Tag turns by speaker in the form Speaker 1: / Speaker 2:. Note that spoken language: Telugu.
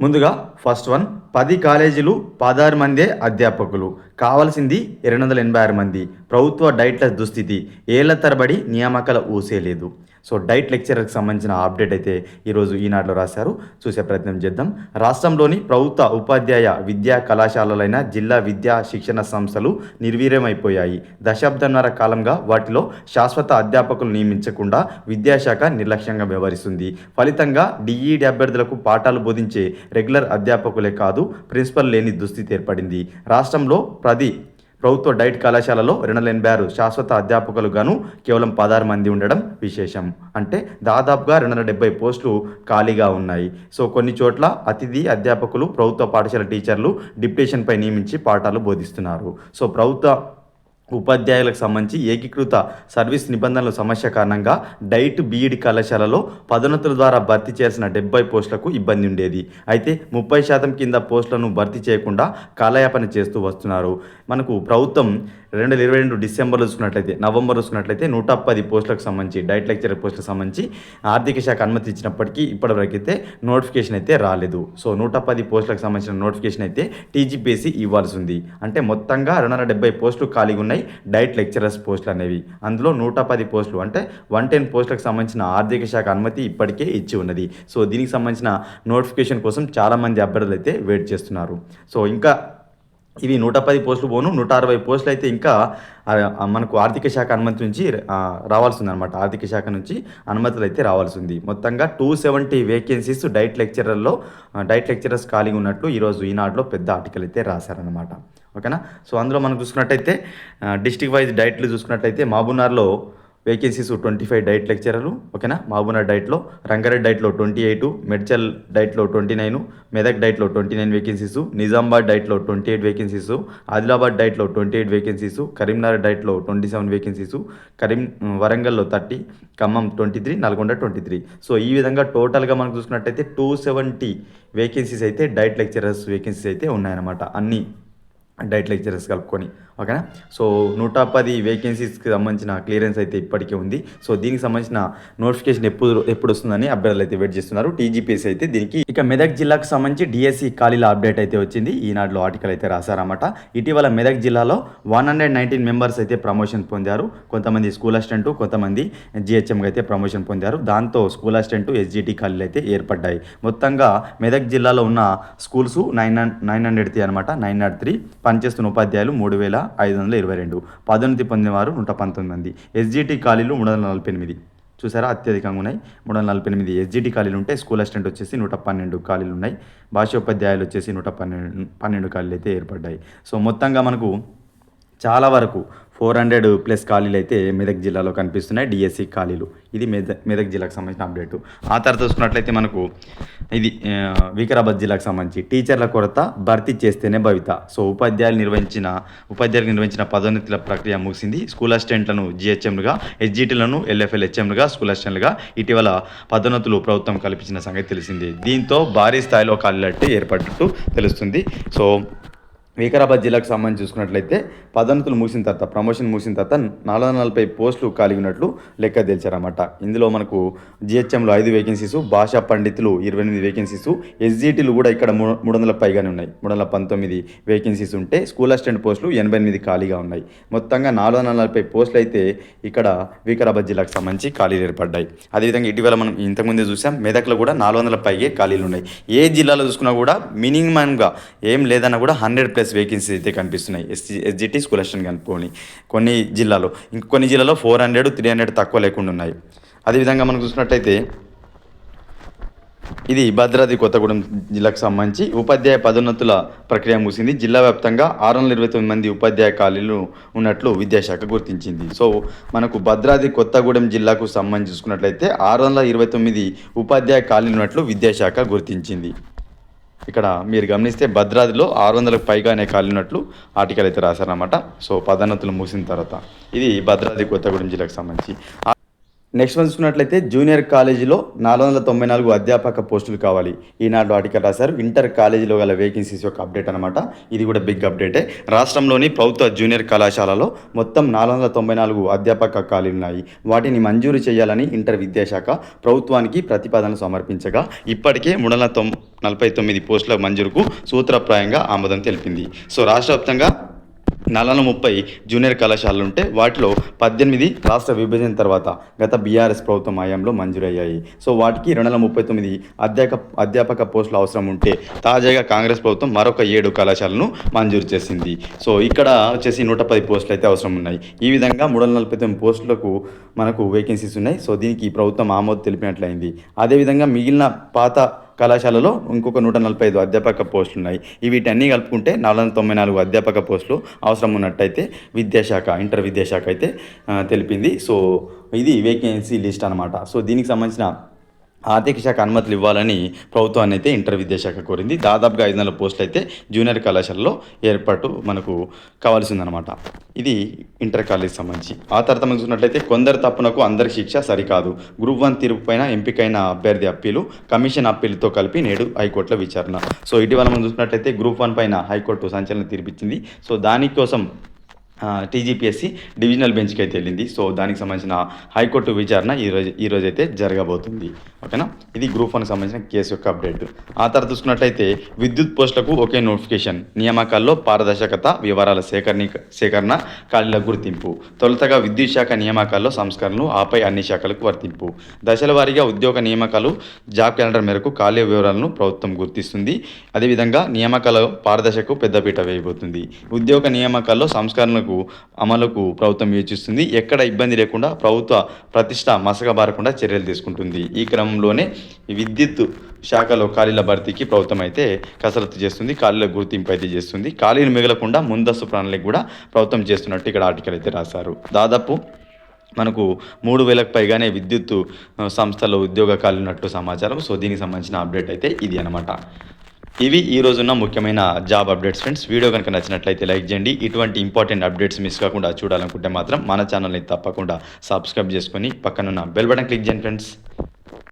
Speaker 1: ముందుగా ఫస్ట్ వన్ పది కాలేజీలు పదహారు మందే అధ్యాపకులు. కావాల్సింది రెండు వందల ఎనభై ఆరు మంది. ప్రభుత్వ డైట్ల దుస్థితి. ఏళ్ళ తరబడి నియామకాల ఊసే లేదు. సో డైట్ లెక్చరర్కి సంబంధించిన అప్డేట్ అయితే ఈరోజు ఈనాడులో రాశారు. చూసే ప్రయత్నం చేద్దాం. రాష్ట్రంలోని ప్రభుత్వ ఉపాధ్యాయ విద్యా కళాశాలలైన జిల్లా విద్యా శిక్షణ సంస్థలు నిర్వీర్యమైపోయాయి. దశాబ్దంన్నర కాలంగా వాటిలో శాశ్వత అధ్యాపకులు నియమించకుండా విద్యాశాఖ నిర్లక్ష్యంగా వ్యవహరిస్తుంది. ఫలితంగా డిఈడి అభ్యర్థులకు పాఠాలు బోధించే రెగ్యులర్ అధ్యాపకులే కాదు ప్రిన్సిపల్ లేని దుస్థితి ఏర్పడింది. రాష్ట్రంలో ప్రతి ప్రభుత్వ డైట్ కళాశాలలో రెండు వందల ఎనభై ఆరు శాశ్వత అధ్యాపకులు గాను కేవలం పదహారు మంది ఉండడం విశేషం. అంటే దాదాపుగా రెండు వందల డెబ్బై పోస్టులు ఖాళీగా ఉన్నాయి. సో కొన్ని చోట్ల అతిథి అధ్యాపకులు ప్రభుత్వ పాఠశాల టీచర్లు డిప్యుటేషన్పై నియమించి పాఠాలు బోధిస్తున్నారు. సో ప్రభుత్వ ఉపాధ్యాయులకు సంబంధించి ఏకీకృత సర్వీస్ నిబంధనల సమస్య కారణంగా డైట్ బీఈడి కళాశాలలో పదోన్నతుల ద్వారా భర్తీ చేయాల్సిన డెబ్బై పోస్టులకు ఇబ్బంది ఉండేది. అయితే ముప్పై శాతం కింద పోస్టులను భర్తీ చేయకుండా కాలయాపన చేస్తూ వస్తున్నారు. మనకు ప్రభుత్వం రెండు వేల ఇరవై రెండు డిసెంబర్లో చూసుకున్నట్లయితే నవంబర్ చూసుకున్నట్లయితే నూట పది పోస్టులకు సంబంధించి డైట్ లెక్చరర్ పోస్టులకు సంబంధించి ఆర్థిక శాఖ అనుమతి ఇచ్చినప్పటికీ ఇప్పటివరకు అయితే నోటిఫికేషన్ అయితే రాలేదు. సో నూట పది పోస్టులకు సంబంధించిన నోటిఫికేషన్ అయితే టీజీపీఎస్సీ ఇవ్వాల్సి ఉంది అంటే మొత్తంగా రెండు వందల డెబ్బై పోస్టులు ఖాళీగా ఉన్నాయి డైట్ లెక్చరర్స్ పోస్టులు అనేవి. అందులో నూట పది పోస్టులు అంటే వన్ టెన్ పోస్టులకు సంబంధించిన ఆర్థిక శాఖ అనుమతి ఇప్పటికే ఇచ్చి ఉన్నది. సో దీనికి సంబంధించిన నోటిఫికేషన్ కోసం చాలామంది అభ్యర్థులు అయితే వెయిట్ చేస్తున్నారు. సో ఇంకా ఇవి నూట పది పోస్టులు పోను నూట అరవై పోస్టులు అయితే ఇంకా మనకు ఆర్థిక శాఖ అనుమతి నుంచి రావాల్సి ఉంది అనమాట ఆర్థిక శాఖ నుంచి అనుమతులు అయితే రావాల్సి ఉంది మొత్తంగా టూ సెవెంటీ వేకెన్సీస్ డైట్ లెక్చరర్లో డైట్ లెక్చరర్స్ ఖాళీగా ఉన్నట్లు ఈరోజు ఈనాడులో పెద్ద ఆర్టికల్ అయితే రాశారనమాట ఓకేనా? సో అందులో మనం చూసుకున్నట్టయితే డిస్టిక్ వైజ్ డైట్లు చూసుకున్నట్టయితే మహబూబ్నగర్లో వేకెన్సీస్ ట్వంటీ ఫైవ్ డైట్ లెక్చరర్లు ఓకేనా? మహబూబ్నగర్ డైట్లో రంగారెడ్డి డైట్లో ట్వంటీ ఎయిట్ మెడ్చల్ డైట్లో ట్వంటీ నైన్ మెదక్ డైట్లో ట్వంటీ నైన్ వేకెన్సీస్ నిజామాబాద్ డైట్లో ట్వంటీ ఎయిట్ వేకెన్సీస్ ఆదిలాబాద్ డైట్లో ట్వంటీ ఎయిట్ వేకెన్సీస్ కరీంనగర్ డైట్లో ట్వంటీ సెవెన్ వేకెన్సీస్ కరీం వరంగల్లో thirty Khammam twenty three Nalgonda twenty three. So ఈ విధంగా టోటల్గా మనం చూసుకున్నట్టయితే టూ సెవెంటీ వేకెన్సీస్ అయితే డైట్ లెక్చరర్స్ వేకెన్సీస్ అయితే ఉన్నాయన్నమాట. అన్ని డైట్ లెక్చరర్స్ కలుపుకొని. ఓకేనా? సో నూట పది వేకెన్సీస్కి సంబంధించిన క్లియరెన్స్ అయితే ఇప్పటికే ఉంది. సో దీనికి సంబంధించిన నోటిఫికేషన్ ఎప్పుడు ఎప్పుడు వస్తుందని అభ్యర్థులు అయితే వెయిట్ చేస్తున్నారు. టీజీపీఎస్ అయితే దీనికి ఇక మెదక్ జిల్లాకు సంబంధించి డిఎస్సి ఖాళీల అప్డేట్ అయితే వచ్చింది. ఈనాడులో ఆర్టికల్ అయితే రాశారన్నమాట. ఇటీవల మెదక్ జిల్లాలో వన్ హండ్రెడ్ నైన్టీన్ మెంబర్స్ అయితే ప్రమోషన్ పొందారు. కొంతమంది స్కూల్ అసిస్టెంట్ కొంతమంది జిహెచ్ఎంగా అయితే ప్రమోషన్ పొందారు. దాంతో స్కూల్ అసిస్టెంట్ ఎస్జిటి ఖాళీలు అయితే ఏర్పడ్డాయి. మొత్తంగా మెదక్ జిల్లాలో ఉన్న schools nine nine hundred three అనమాట నైన్ హండ్రెడ్ త్రీ పనిచేస్తున్న ఉపాధ్యాయులు మూడు వేల ఐదు వందల ఇరవై రెండు. పదోన్నతి పొందినవారు నూట పంతొమ్మిది మంది. ఎస్జిటి ఖాళీలు మూడు వందల నలభై ఎనిమిది. చూసారా? అత్యధికంగా ఉన్నాయి. మూడు వందల నలభై ఎనిమిది ఎస్జిటి ఖాళీలు ఉంటే స్కూల్ అసిస్టెంట్ వచ్చేసి నూట పన్నెండు ఖాళీలు ఉన్నాయి. భాషోపాధ్యాయులు వచ్చేసి నూట పన్నెండు పన్నెండు ఖాళీలు అయితే ఏర్పడ్డాయి. సో మొత్తంగా మనకు చాలా వరకు ఫోర్ హండ్రెడ్ ప్లస్ ఖాళీలు అయితే మెదక్ జిల్లాలో కనిపిస్తున్నాయి డిఎస్సి ఖాళీలు. ఇది మెదక్ మెదక్ జిల్లాకు సంబంధించిన అప్డేట్ ఆ తర్వాత చూసుకున్నట్లయితే మనకు ఇది వికారాబాద్ జిల్లాకు సంబంధించి టీచర్ల కొరత భర్తీ చేస్తేనే భవిత. సో ఉపాధ్యాయులు నిర్వహించిన ఉపాధ్యాయులు నిర్వహించిన పదోన్నతుల ప్రక్రియ ముగిసింది. స్కూల్ అసిస్టెంట్లను జిహెచ్ఎంలుగా ఎస్జిటీలను ఎల్ఎఫ్ఎల్ హెచ్ఎంలుగా స్కూల్ అసిస్టెంట్లుగా ఇటీవల పదోన్నతులు ప్రభుత్వం కల్పించిన సంగతి తెలిసింది. దీంతో భారీ స్థాయిలో ఖాళీలు ఏర్పడినట్టు తెలుస్తుంది. సో వికారాబాద్ జిల్లాకు సంబంధించి చూసుకున్నట్లయితే పదోన్నతులు ముగిసిన తర్వాత ప్రమోషన్ ముగిసిన తర్వాత నాలుగు వందల నలభై పోస్టులు ఖాళీ ఉన్నట్లు లెక్క తెలిచారన్నమాట. ఇందులో మనకు జిహెచ్ఎంలో ఐదు వేకెన్సీస్ భాషా పండితులు ఇరవై ఎనిమిది వేకెన్సీస్ ఎస్జిటీలు కూడా ఇక్కడ మూడు మూడు వందల పైగానే ఉన్నాయి. మూడు వందల పంతొమ్మిది వేకెన్సీస్ ఉంటే స్కూల్ అసిస్టెంట్ పోస్టులు ఎనభై ఎనిమిది ఖాళీగా ఉన్నాయి. మొత్తంగా నాలుగు వందల నలభై పోస్టులు అయితే ఇక్కడ వికారాబాద్ జిల్లాకు సంబంధించి ఖాళీలు ఏర్పడ్డాయి. అదేవిధంగా ఇటీవల మనం ఇంతకుముందే చూసాం మెదక్లో కూడా నాలుగు వందల పైగే ఖాళీలు ఉన్నాయి. ఏ జిల్లాలో చూసుకున్నా కూడా మినిమంగా ఏం లేదన్నా కూడా హండ్రెడ్ ప్లస్ వేకెన్సీ అయితే కనిపిస్తున్నాయి. ఎస్సీ ఎస్జిటి స్కూల్ అసిస్టెంట్ కనుక్కొని కొన్ని జిల్లాలో ఇంకొన్ని జిల్లాలో ఫోర్ హండ్రెడ్ త్రీ హండ్రెడ్ తక్కువ లేకుండా ఉన్నాయి. అదేవిధంగా మనం చూసినట్టయితే ఇది భద్రాద్రి కొత్తగూడెం జిల్లాకు సంబంధించి ఉపాధ్యాయ పదోన్నతుల ప్రక్రియ ముగిసింది. జిల్లా వ్యాప్తంగా ఆరు వందల ఇరవై తొమ్మిది మంది ఉపాధ్యాయ ఖాళీలు ఉన్నట్లు విద్యాశాఖ గుర్తించింది. సో మనకు భద్రాద్రి కొత్తగూడెం జిల్లాకు సంబంధించి చూసుకున్నట్లయితే ఆరు వందల ఇరవై తొమ్మిది ఉపాధ్యాయ ఖాళీలు ఉన్నట్లు విద్యాశాఖ గుర్తించింది. ఇక్కడ మీరు గమనిస్తే భద్రాద్రిలో ఆరు వందలకు పైగానే కాలినట్లు ఆర్టికల్ అయితే రాశారనమాట సో పదోన్నతులు ముగిసిన తర్వాత. ఇది భద్రాద్రి కొత్తగూడెం జిల్లాకు సంబంధించి. నెక్స్ట్ వన్ చూసుకున్నట్లయితే జూనియర్ కాలేజీలో నాలుగు వందల తొంభై నాలుగు అధ్యాపక పోస్టులు కావాలి. ఈనాడు ఆర్టికల్ రాశారు. ఇంటర్ కాలేజీలో గల వేకెన్సీస్ యొక్క అప్డేట్ అనమాట ఇది కూడా బిగ్ అప్డేటే రాష్ట్రంలోని ప్రభుత్వ జూనియర్ కళాశాలలో మొత్తం నాలుగు వందల తొంభై నాలుగు అధ్యాపక ఖాళీలు ఉన్నాయి. వాటిని మంజూరు చేయాలని ఇంటర్ విద్యాశాఖ ప్రభుత్వానికి ప్రతిపాదన సమర్పించగా ఇప్పటికే మూడు వందల తొం నలభై తొమ్మిది పోస్టుల మంజూరుకు సూత్రప్రాయంగా ఆమోదం తెలిపింది. సో రాష్ట్ర వ్యాప్తంగా నలభై ముప్పై జూనియర్ కళాశాలలు ఉంటే వాటిలో పద్దెనిమిది రాష్ట్ర విభజన తర్వాత గత బీఆర్ఎస్ ప్రభుత్వం హయాంలో మంజూరయ్యాయి. సో వాటికి రెండు వందల ముప్పై తొమ్మిది అధ్యాపక అధ్యాపక పోస్టులు అవసరం ఉంటే తాజాగా కాంగ్రెస్ ప్రభుత్వం మరొక ఏడు కళాశాలను మంజూరు చేసింది. సో ఇక్కడ వచ్చేసి నూట పది పోస్టులు అయితే అవసరం ఉన్నాయి. ఈ విధంగా మూడు వందల నలభై తొమ్మిది పోస్టులకు మనకు వేకెన్సీస్ ఉన్నాయి. సో దీనికి ప్రభుత్వం ఆమోదం తెలిపినట్లయింది. అదేవిధంగా మిగిలిన పాత కళాశాలలో ఇంకొక నూట నలభై ఐదు అధ్యాపక పోస్టులు ఉన్నాయి. ఈ వీటన్నీ కలుపుకుంటే నాలుగు వందల తొంభై నాలుగు అధ్యాపక పోస్టులు అవసరం ఉన్నట్టయితే విద్యాశాఖ ఇంటర్ విద్యాశాఖ అయితే తెలిపింది. సో ఇది వేకెన్సీ లిస్ట్ అనమాట సో దీనికి సంబంధించిన ఆర్థిక శాఖ అనుమతులు ఇవ్వాలని ప్రభుత్వాన్ని అయితే ఇంటర్ విద్యాశాఖ కోరింది. దాదాపుగా ఐదు వందల పోస్టులు అయితే జూనియర్ కళాశాలలో ఏర్పాటు మనకు కావాల్సిందనమాట ఇది ఇంటర్ కాలేజ్ సంబంధించి. ఆ తర్వాత మనం చూసినట్లయితే కొందరు తప్పునకు అందరి శిక్ష సరికాదు. గ్రూప్ వన్ తీర్పు పైన ఎంపికైన అభ్యర్థి అప్పీలు కమిషన్ అప్పీలుతో కలిపి నేడు హైకోర్టులో విచారణ. సో ఇటీవల మనం చూసినట్లయితే గ్రూప్ వన్ పైన హైకోర్టు సంచలన తీర్పిచ్చింది. సో దానికోసం టీజీపీఎస్సీ డివిజనల్ బెంచ్కి అయితే వెళ్ళింది. సో దానికి సంబంధించిన హైకోర్టు విచారణ ఈ రోజు ఈ అయితే జరగబోతుంది. ఓకేనా? ఇది గ్రూప్ వన్కి సంబంధించిన కేసు యొక్క అప్డేట్. ఆ తర్వాత చూసుకున్నట్లయితే విద్యుత్ పోస్టులకు ఒకే నోటిఫికేషన్ నియామకాల్లో పారదర్శకత వివరాల సేకరణ సేకరణ ఖాళీల గుర్తింపు. తొలుతగా విద్యుత్ శాఖ నియామకాల్లో సంస్కరణలు ఆపై అన్ని శాఖలకు వర్తింపు. దశల వారీగా ఉద్యోగ నియామకాలు జాబ్ క్యాలెండర్ మేరకు ఖాళీ వివరాలను ప్రభుత్వం గుర్తిస్తుంది. అదేవిధంగా నియామకాల పారదర్శకు పెద్దపీట వేయబోతుంది. ఉద్యోగ నియామకాల్లో సంస్కరణలకు అమలుకు ప్రభుత్వం యోచిస్తుంది. ఎక్కడ ఇబ్బంది లేకుండా ప్రభుత్వ ప్రతిష్ట మసకబారకుండా చర్యలు తీసుకుంటుంది. ఈ క్రమంలోనే విద్యుత్ శాఖలో ఖాళీల భర్తీకి ప్రభుత్వం అయితే కసరత్తు చేస్తుంది ఖాళీల గుర్తింపు అయితే చేస్తుంది. ఖాళీలు మిగలకుండా ముందస్తు ప్రణాళిక కూడా ప్రభుత్వం చేస్తున్నట్టు ఇక్కడ ఆర్టికల్ అయితే రాశారు. దాదాపు మనకు మూడు వేలకు పైగానే విద్యుత్ సంస్థలో ఉద్యోగ ఖాళీ ఉన్నట్టు సమాచారం. సో దీనికి సంబంధించిన అప్డేట్ అయితే ఇది అనమాట ఇవి ఈ రోజున్న ముఖ్యమైన జాబ్ అప్డేట్స్ ఫ్రెండ్స్. వీడియో కనుక నచ్చినట్లయితే లైక్ చేయండి. ఇటువంటి ఇంపార్టెంట్ అప్డేట్స్ మిస్ కాకుండా చూడాలనుకుంటే మాత్రం మన ఛానల్ని తప్పకుండా సబ్స్క్రైబ్ చేసుకొని పక్కనున్న బెల్ బటన్ క్లిక్ చేయండి ఫ్రెండ్స్.